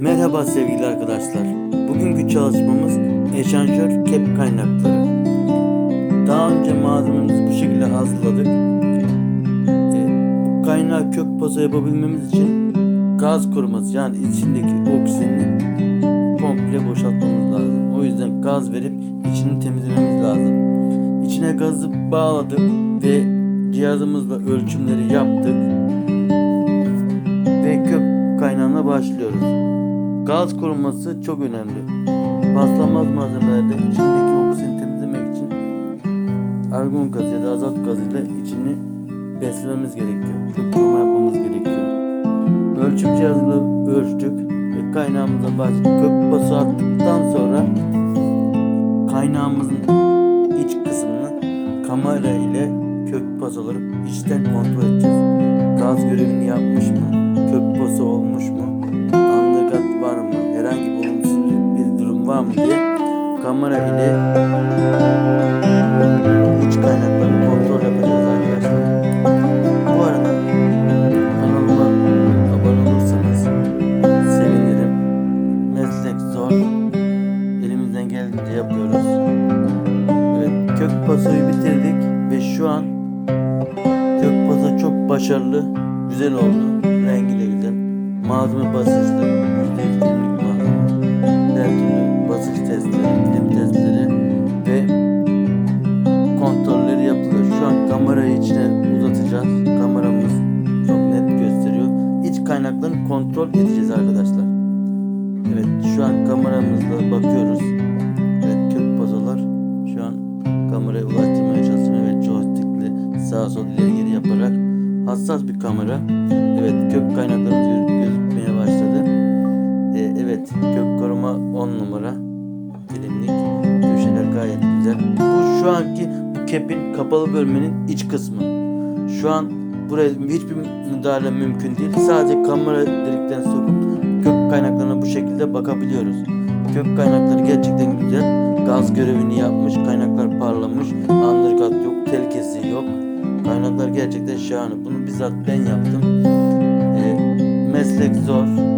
Merhaba sevgili arkadaşlar. Bugünkü çalışmamız eşanjör kep kaynakları. Daha önce malzememizi bu şekilde hazırladık. E, bu kaynağı kök poza yapabilmemiz için gaz koruması yani içindeki oksijeni komple boşaltmamız lazım. O yüzden gaz verip içini temizlememiz lazım. İçine gazı bağladık ve cihazımızla ölçümleri yaptık ve kök kaynağına başlıyoruz. Gaz korunması çok önemli. Paslanmaz malzemelerde içindeki oksijeni temizlemek için argon gazı ya da azot gazıyla içini beslememiz gerekiyor. Koruma yapmamız gerekiyor. Ölçüm cihazıyla ölçtük ve kaynağımıza başladık. Kök bası attıktan sonra kaynağımızın iç kısmını kamera ile kök baz olarak içten kontrol edeceğiz. Gaz görevini yapmış mı? Kök bası olmuş mu? Kamera ile iç kaynaklarını kontrol yapacağız arkadaşlar. Bu arada kanalıma abone olursanız sevinirim. Meslek zor. Elimizden geldiğince yapıyoruz. Evet kök pasoyu bitirdik ve şu an kök paso çok başarılı. Güzel oldu. Rengi de güzel. Malzeme basınçlı. Uzatacağız. Kameramız çok net gösteriyor. İç kaynaklarını kontrol edeceğiz arkadaşlar. Evet şu an kameramızla bakıyoruz. Evet kök pazolar şu an kameraya ulaştırmaya çalışıyorum. Evet joystickle sağa sola ileri geri yaparak hassas bir kamera. Evet kök kaynaklarımız göz- gözükmeye başladı. Ee, evet kök koruma 10 numara dilimlik köşeler gayet güzel. Bu şu anki bu kepin kapalı bölmenin iç kısmı. Şu an buraya hiçbir müdahale mümkün değil. Sadece kamera delikten sokup kök kaynaklarına bu şekilde bakabiliyoruz. Kök kaynakları gerçekten güzel. Gaz görevini yapmış, kaynaklar parlamış, undercut yok, tel kesiği yok. Kaynaklar gerçekten şahane. Bunu bizzat ben yaptım. Ee, meslek zor.